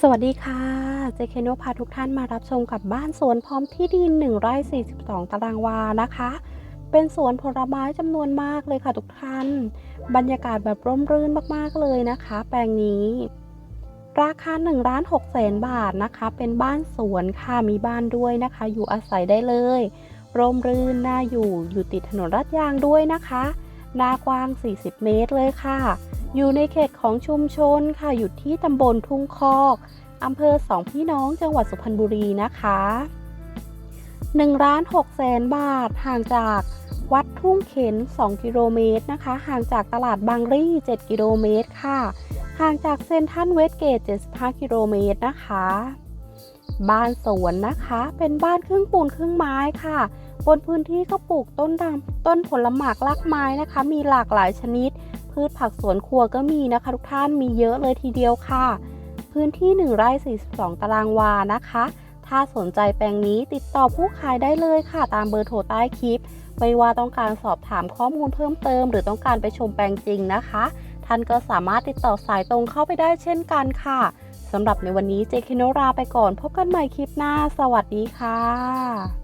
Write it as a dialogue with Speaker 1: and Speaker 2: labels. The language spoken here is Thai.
Speaker 1: สวัสดีค่ะ เจเคโนพาทุกท่านมารับชมกับบ้านสวนพร้อมที่ดิน1ไร่42 ตารางวานะคะ เป็นสวนผลไม้จำนวนมากเลยค่ะทุกท่าน บรรยากาศแบบร่มรื่นมากๆเลยนะคะ แปลงนี้ ราคา1ล้าน6แสนบาทนะคะ เป็นบ้านสวนค่ะ มีบ้านด้วยนะคะ อยู่อาศัยได้เลย ร่มรื่นน่าอยู่ อยู่ติดถนนลาดยางด้วยนะคะ หน้ากว้าง 40 เมตรเลยค่ะ อยู่ในเขตของชุมชนค่ะอยู่ที่ตำบลทุ่งคอกอำเภอสองพี่น้องจังหวัดสุพรรณบุรีนะคะ1ล้าน6แสนบาท ห่างจากวัดทุ่งเข็น 2 กิโลเมตรนะคะ ห่างจากตลาดบางรี่ 7 กิโลเมตรค่ะ ห่างจากเซนทรันเวสเกต 75 กิโลเมตรนะคะ บ้านสวนนะคะ เป็นบ้านครึ่งปูนครึ่งไม้ค่ะ บนพื้นที่ก็ปลูกต้นดำต้นผลหมากรากไม้นะคะ มีหลากหลายชนิด พืชผักสวนครัวก็มีนะคะ ทุกท่านมีเยอะเลยทีเดียวค่ะ พื้นที่1ไร่42 ตารางวานะคะ ถ้าสนใจแปลงนี้ติดต่อผู้ขายได้เลยค่ะ ตามเบอร์โทรใต้คลิป ไม่ว่าต้องการสอบถามข้อมูลเพิ่มเติม หรือต้องการไปชมแปลงจริงนะคะ ท่านก็สามารถติดต่อสายตรงเข้าไปได้เช่นกันค่ะสำหรับในวันนี้เจคิโนราไปก่อน พบกันใหม่คลิปหน้า สวัสดีค่ะ